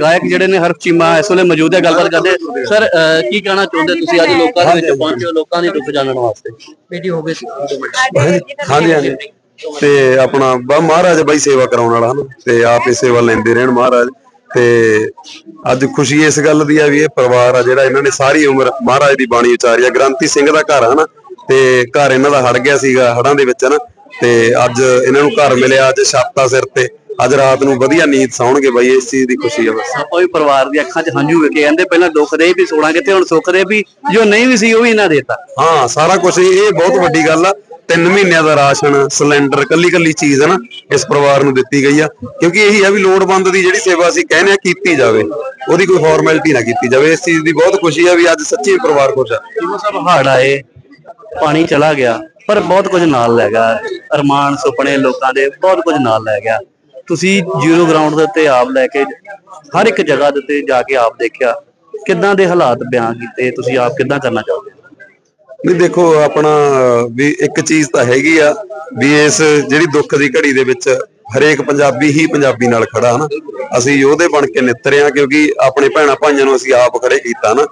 ਗਾਇਕ ਜਿਹੜੇ ਨੇ ਹਰਫ ਚੀਮਾ ਇਸ ਵੇਲੇ ਮੌਜੂਦ ਹੈ ਗੱਲਬਾਤ ਕਰਦੇ ਸਰ ਕੀ ਕਹਿਣਾ ਚਾਹੁੰਦੇ ਤੁਸੀਂ ਅੱਜ ਲੋਕਾਂ ਦੇ ਵਿੱਚ? ਪਹੁੰਚੇ ਹੋ ਲੋਕਾਂ ਦੀ ਦੁੱਖ ਜਾਣਨ ਵਾਸਤੇ। ਬੇਟੀ ਹੋ ਗਈ ਸੀ। ਹਾਂਜੀ ਹਾਂਜੀ ਤੇ ਆਪਣਾ ਬਾ ਮਹਾਰਾਜ ਬਾਈ ਸੇਵਾ ਕਰਾਉਣ ਵਾਲਾ ਹਨ ਤੇ ਆਪ ਹੀ ਸੇਵਾ ਲੈਂਦੇ ਰਹਿਣ ਮਹਾਰਾਜ। ਤੇ ਅੱਜ ਖੁਸ਼ੀ ਇਸ ਗੱਲ ਦੀ ਆ ਵੀ ਇਹ ਪਰਿਵਾਰ ਆ ਜਿਹੜਾ ਇਹਨਾਂ ਨੇ ਸਾਰੀ ਉਮਰ ਮਹਾਰਾਜ ਦੀ ਬਾਣੀ ਉਚਾਰੀ ਆ। ਗ੍ਰੰਥੀ ਸਿੰਘ ਦਾ ਘਰ ਆ ਨਾ ਤੇ ਘਰ ਇਹਨਾਂ ਦਾ ਹੜ ਗਿਆ ਸੀਗਾ ਹੜਾਂ ਦੇ ਵਿੱਚ ਨਾ ਤੇ ਅੱਜ ਇਹਨਾਂ ਨੂੰ ਘਰ ਮਿਲਿਆ ਅੱਜ ਛਾਤਾ ਸਿਰ ਤੇ। ਅੱਜ ਰਾਤ ਨੂੰ ਵਧੀਆ ਨੀਂਦ ਸੌਣਗੇ ਬਾਈ ਇਸ ਚੀਜ਼ ਦੀ ਖੁਸ਼ੀ ਆ ਬਸ। ਆਪਾਂ ਵੀ ਪਰਿਵਾਰ ਦੀ ਅੱਖਾਂ 'ਚ ਹੰਝੂ ਵੇਖੇ ਕਹਿੰਦੇ ਪਹਿਲਾਂ ਦੁੱਖ ਦੇ ਵੀ ਸੋਣਾ ਕਿਤੇ ਹੁਣ ਸੁੱਖ ਦੇ ਵੀ ਜੋ ਨਹੀਂ ਵੀ ਸੀ ਉਹ ਵੀ ਇਹਨਾਂ ਦੇਤਾ। ਹਾਂ ਸਾਰਾ ਕੁਝ ਇਹ ਬਹੁਤ ਵੱਡੀ ਗੱਲ ਆ। ਤਿੰਨ ਮਹੀਨਿਆਂ ਦਾ ਰਾਸ਼ਨ ਸਿਲੰਡਰ ਕੱਲੀ ਕੱਲੀ ਚੀਜ਼ ਹੈ ਨਾ ਇਸ ਪਰਿਵਾਰ ਨੂੰ ਦਿੱਤੀ ਗਈ ਆ। ਕਿਉਂਕਿ ਇਹੀ ਆ ਵੀ ਲੋੜਵੰਦ ਦੀ ਜਿਹੜੀ ਸੇਵਾ ਅਸੀਂ ਕਹਿੰਦੇ ਆ ਕੀਤੀ ਜਾਵੇ। ਉਹਦੀ ਕੋਈ ਫਾਰਮੈਲਿਟੀ ਨਾ ਕੀਤੀ ਜਾਵੇ। ਇਸ ਚੀਜ਼ ਦੀ ਬਹੁਤ ਖੁਸ਼ੀ ਆ ਵੀ ਅੱਜ ਸੱਚੀ ਪਰਿਵਾਰ ਖੁਸ਼ ਆ। ਜਿਵੇਂ ਸਭ ਹੜ ਆਏ ਪਾਣੀ ਚਲਾ ਗਿਆ ਪਰ ਬਹੁਤ ਕੁਝ ਨਾਲ ਲੈ ਗਿਆ। ਅਰਮਾਨ ਸੁਪਨੇ ਲੋਕਾਂ ਦੇ ਬਹੁਤ ਕੁਝ ਨਾਲ ਲੈ ਗਿਆ। ਤੁਸੀਂ ਜ਼ੀਰੋ ਗਰਾਊਂਡ ਦੇ ਉੱਤੇ ਆਪ ਲੈ ਕੇ ਹਰ ਇੱਕ ਜਗ੍ਹਾ ਦੇ ਉੱਤੇ ਜਾ ਕੇ ਆਪ ਦੇਖਿਆ, ਕਿੱਦਾਂ ਦੇ ਹਾਲਾਤ ਬਿਆਨ ਕੀਤੇ, ਤੁਸੀਂ ਆਪ ਕਿੱਦਾਂ ਕਰਨਾ ਚਾਹੋਗੇ? ਨਹੀਂ, ਦੇਖੋ, ਆਪਣਾ ਵੀ ਇੱਕ ਚੀਜ਼ ਤਾਂ ਹੈਗੀ ਆ ਵੀ ਇਸ ਜਿਹੜੀ ਦੁੱਖ ਦੀ ਘੜੀ ਦੇ ਵਿੱਚ ਹਰੇਕ ਪੰਜਾਬੀ ਹੀ ਪੰਜਾਬੀ ਨਾਲ ਖੜਾ, ਹਨਾ? ਅਸੀਂ ਯੋਧੇ ਬਣ ਕੇ ਨਿੱਤਰੇ ਆ ਕਿਉਂਕਿ ਆਪਣੇ ਭੈਣਾ ਭਾਈਆਂ ਨੂੰ ਅਸੀਂ ਆਪ ਖੜੇ ਕੀਤਾ ਨਾ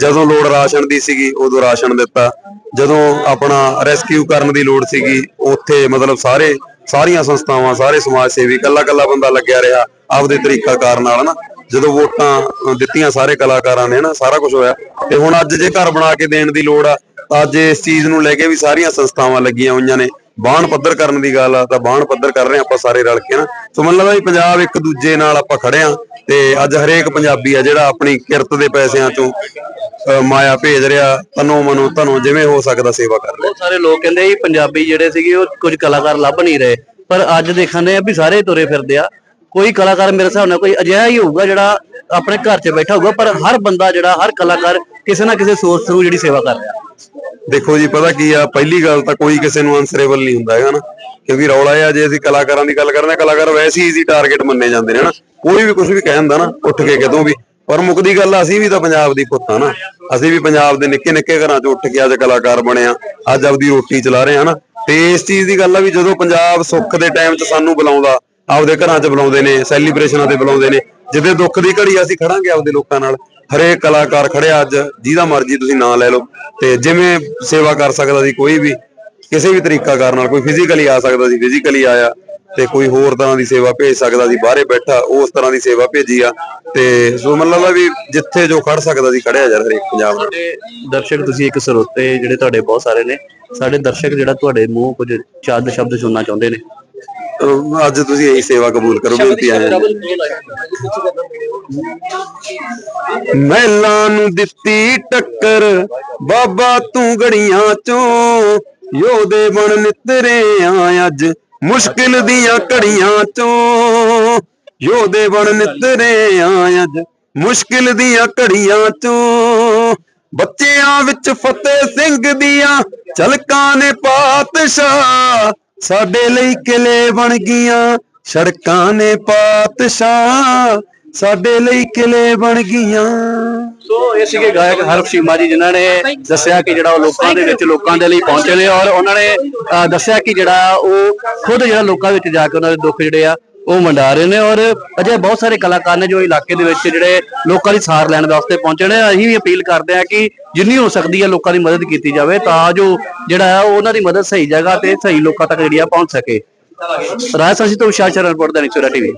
ਜਦੋਂ ਲੋੜ ਰਾਸ਼ਨ ਦੀ ਸੀਗੀ, ਉਦੋਂ ਰਾਸ਼ਨ ਦਿੱਤਾ। ਜਦੋਂ ਆਪਣਾ ਰੈਸਕਿਊ ਕਰਨ ਦੀ ਲੋੜ ਸੀਗੀ, ਉੱਥੇ ਮਤਲਬ ਸਾਰੇ ਸਾਰੀਆਂ ਸੰਸਥਾਵਾਂ, ਸਾਰੇ ਸਮਾਜ ਸੇਵੀ ਕੱਲਾ ਕੱਲਾ ਬੰਦਾ ਲੱਗਿਆ ਰਿਹਾ ਆਪਦੇ ਤਰੀਕਾ ਕਾਰ ਨਾਲ ਨਾ ਜਦੋਂ ਵੋਟਾਂ ਦਿੱਤੀਆਂ ਸਾਰੇ ਕਲਾਕਾਰਾਂ ਨੇ ਨਾ ਸਾਰਾ ਕੁਝ ਹੋਇਆ। ਤੇ ਹੁਣ ਅੱਜ ਜੇ ਘਰ ਬਣਾ ਕੇ ਦੇਣ ਦੀ ਲੋੜ ਆ, ਤਾਂ ਅੱਜ ਇਸ ਚੀਜ਼ ਨੂੰ ਲੈ ਕੇ ਵੀ ਸਾਰੀਆਂ ਸੰਸਥਾਵਾਂ ਲੱਗੀਆਂ ਹੋਈਆਂ ਨੇ। ਬਾਣ ਪੱਧਰ ਕਰਨ ਦੀ ਗੱਲ ਆ, ਤਾਂ ਬਾਣ ਪੱਧਰ ਕਰ ਰਹੇ ਆਪਾਂ ਸਾਰੇ ਰਲ ਕੇ ਨਾ। ਸੋ ਮੈਨੂੰ ਲੱਗਦਾ ਵੀ ਪੰਜਾਬ ਇੱਕ ਦੂਜੇ ਨਾਲ ਆਪਾਂ ਖੜੇ ਆ ਤੇ ਅੱਜ ਹਰੇਕ ਪੰਜਾਬੀ ਆ ਜਿਹੜਾ ਆਪਣੀ ਕਿਰਤ ਦੇ ਪੈਸਿਆਂ ਚੋਂ ਮਾਇਆ ਭੇਜ ਰਿਹਾ, ਤਨੋ ਮਨੋ ਧਨੋ ਜਿਵੇਂ ਹੋ ਸਕਦਾ ਸੇਵਾ ਕਰ ਰਿਹਾ। ਸਾਰੇ ਲੋਕ ਕਹਿੰਦੇ ਸੀ ਪੰਜਾਬੀ ਜਿਹੜੇ ਸੀਗੇ ਉਹ ਕੁਝ ਕਲਾਕਾਰ ਲੱਭ ਨਹੀਂ ਰਹੇ, ਪਰ ਅੱਜ ਦੇਖਣੇ ਆ ਵੀ ਸਾਰੇ ਤੁਰੇ ਫਿਰਦੇ ਆ। ਕੋਈ ਕਲਾਕਾਰ ਮੇਰੇ ਹਿਸਾਬ ਨਾਲ ਕੋਈ ਅਜਿਹਾ ਹੀ ਹੋਊਗਾ ਜਿਹੜਾ ਆਪਣੇ ਘਰ 'ਚ ਬੈਠਾ ਹੋਊਗਾ, ਪਰ ਹਰ ਬੰਦਾ ਜਿਹੜਾ, ਹਰ ਕਲਾਕਾਰ ਕਿਸੇ ਨਾ ਕਿਸੇ ਸੋਰਸ ਥਰੂ ਜਿਹੜੀ ਸੇਵਾ ਕਰ ਰਿਹਾ। ਦੇਖੋ ਜੀ, ਪਤਾ ਕੀ ਆ, ਪਹਿਲੀ ਗੱਲ ਤਾਂ ਕੋਈ ਕਿਸੇ ਨੂੰ ਅਨਸਰੇਬਲ ਨਹੀਂ ਹੁੰਦਾ ਹੈਗਾ ਨਾ? ਕਿਉਂਕਿ ਰੌਲਾ ਇਹ ਆ, ਜੇ ਅਸੀਂ ਕਲਾਕਾਰਾਂ ਦੀ ਗੱਲ ਕਰਦੇ ਹਾਂ, ਕਲਾਕਾਰ ਵੈਸੇ ਹੀ ਈਜ਼ੀ ਟਾਰਗੇਟ ਮੰਨੇ ਜਾਂਦੇ ਨੇ ਹਨਾ ਕੋਈ ਵੀ ਕੁਝ ਵੀ ਕਹਿ ਦਿੰਦਾ ਨਾ, ਉੱਠ ਕੇ ਕਿਤੋਂ ਵੀ। ਪਰ ਮੁੱਕਦੀ ਗੱਲ ਅਸੀਂ ਵੀ ਤਾਂ ਪੰਜਾਬ ਦੀ ਪੁੱਤ ਆ ਨਾ। ਅਸੀਂ ਵੀ ਪੰਜਾਬ ਦੇ ਨਿੱਕੇ ਨਿੱਕੇ ਘਰਾਂ 'ਚ ਉੱਠ ਕੇ ਅੱਜ ਕਲਾਕਾਰ ਬਣੇ ਆ, ਅੱਜ ਆਪਦੀ ਰੋਟੀ ਚਲਾ ਰਹੇ ਆ ਨਾ? ਤੇ ਇਸ ਚੀਜ਼ ਦੀ ਗੱਲ ਆ ਵੀ ਜਦੋਂ ਪੰਜਾਬ ਸੁੱਖ ਦੇ ਟਾਈਮ 'ਚ ਸਾਨੂੰ ਬੁਲਾਉਂਦਾ, ਆਪਦੇ ਘਰਾਂ 'ਚ ਬੁਲਾਉਂਦੇ ਨੇ ਸੈਲੀਬ੍ਰੇਸ਼ਨਾਂ ਤੇ ਬੁਲਾਉਂਦੇ ਨੇ ਜਿਹਦੇ ਦੁੱਖ ਦੀ ਘੜੀ ਅਸੀਂ ਖੜਾਂਗੇ ਆਪਦੇ ਲੋਕਾਂ ਨਾਲ, ਹਰੇਕ ਕਲਾਕਾਰ ਖੜਿਆ ਅੱਜ, ਜਿਹਦਾ ਮਰਜ਼ੀ ਤੁਸੀਂ ਨਾਂ ਲੈ ਲਓ, ਤੇ ਜਿਵੇਂ ਸੇਵਾ ਕਰ ਸਕਦਾ ਸੀ ਕੋਈ ਵੀ, ਕਿਸੇ ਵੀ ਤਰੀਕਾ ਕਰਨ ਨਾਲ, ਕੋਈ ਫਿਜ਼ੀਕਲੀ ਆ ਸਕਦਾ ਸੀ ਫਿਜ਼ੀਕਲੀ ਆਇਆ, ਤੇ ਕੋਈ ਹੋਰ ਤਰ੍ਹਾਂ ਦੀ ਸੇਵਾ ਭੇਜ ਸਕਦਾ ਸੀ, ਬਾਹਰੇ ਬੈਠਾ, ਉਸ ਤਰ੍ਹਾਂ ਦੀ ਸੇਵਾ ਭੇਜੀ ਆ, ਤੇ ਸੋ ਮੈਨੂੰ ਲੱਗਦਾ ਵੀ ਜਿੱਥੇ ਜੋ ਖੜ ਸਕਦਾ ਸੀ, ਖੜਿਆ ਯਾਰ ਹਰੇਕ ਪੰਜਾਬ ਨਾਲ। ਦਰਸ਼ਕ ਤੁਸੀਂ ਇੱਕ ਸਰੋਤੇ ਜਿਹੜੇ ਤੁਹਾਡੇ ਬਹੁਤ ਸਾਰੇ ਨੇ, ਸਾਡੇ ਦਰਸ਼ਕ ਜਿਹੜਾ ਤੁਹਾਡੇ ਮੂੰਹ ਕੁਝ ਚੰਦ ਸ਼ਬਦ ਸੁਣਨਾ ਚਾਹੁੰਦੇ ਨੇ ਅਹ ਅੱਜ ਤੁਸੀਂ ਇਹੀ ਸੇਵਾ ਕਬੂਲ ਕਰੋ ਬੇਨਤੀ ਆ ਮਹਿਲਾਂ ਨੂੰ ਦਿੱਤੀ ਟੱਕਰ ਬਾਬਾ ਤੂੰ ਗੜੀਆਂ ਚੋਂ। ਯੋਧੇ ਬਣ ਨਿਤਰੇ ਆ ਅੱਜ ਮੁਸ਼ਕਿਲ ਦੀਆਂ ਘੜੀਆਂ ਚੋਂ। ਯੋਧੇ ਬਣ ਨਿਤਰੇ ਆ ਅੱਜ ਮੁਸ਼ਕਿਲ ਦੀਆਂ ਘੜੀਆਂ ਚੋਂ। ਬੱਚਿਆਂ ਵਿੱਚ ਫਤਿਹ ਸਿੰਘ ਦੀਆਂ ਝਲਕਾਂ ਨੇ ਪਾਤਸ਼ਾਹ। ਸਾਡੇ ਲਈ ਕਿਲੇ ਬਣ ਗਈਆਂ, ਸੜਕਾਂ ਨੇ ਪਾਤਸ਼ਾਹ। ਸਾਡੇ ਲਈ ਕਿਲੇ ਬਣ ਗਈਆਂ। ਸੋ ਇਹ ਸੀਗੇ ਗਾਇਕ ਹਰਫ ਸ਼ੀਮਾ ਜੀ, ਜਿਨ੍ਹਾਂ ਨੇ ਦੱਸਿਆ ਕਿ ਜਿਹੜਾ ਉਹ ਲੋਕਾਂ ਦੇ ਵਿੱਚ ਲੋਕਾਂ ਦੇ ਲਈ ਪਹੁੰਚੇ ਨੇ ਔਰ ਉਹਨਾਂ ਨੇ ਦੱਸਿਆ ਕਿ ਜਿਹੜਾ ਉਹ ਖੁਦ ਜਿਹੜਾ ਲੋਕਾਂ ਵਿੱਚ ਜਾ ਕੇ ਉਹਨਾਂ ਦੇ ਦੁੱਖ ਜਿਹੜੇ ਆ ਉਹ ਮੰਡਾ ਰਹੇ ਨੇ ਔਰ ਅਜੇ ਬਹੁਤ ਸਾਰੇ ਕਲਾਕਾਰ ਨੇ ਜੋ ਇਲਾਕੇ ਦੇ ਵਿੱਚ ਜਿਹੜੇ ਲੋਕਾਂ ਦੀ ਸਾਰ ਲੈਣ ਵਾਸਤੇ ਪਹੁੰਚੇ ਨੇ। ਅਸੀਂ ਵੀ ਅਪੀਲ ਕਰਦੇ ਹਾਂ ਕਿ ਜਿੰਨੀ ਹੋ ਸਕਦੀ ਹੈ ਲੋਕਾਂ ਦੀ ਮਦਦ ਕੀਤੀ ਜਾਵੇ ਤਾਂ ਜੋ ਜਿਹੜਾ ਆ ਉਹਨਾਂ ਦੀ ਮਦਦ ਸਹੀ ਜਗ੍ਹਾ ਤੇ ਸਹੀ ਲੋਕਾਂ ਤੱਕ ਜਿਹੜੀ ਆ ਪਹੁੰਚ ਸਕੇ। ਰਾਜਸਥਾਨ ਤੋਂ ਵਿਸ਼ਾਲ ਸ਼ਰਨ ਰਿਪੋਰਟ ਦਾ ਨਿਕਸੋਰਾ ਟੀਵੀ।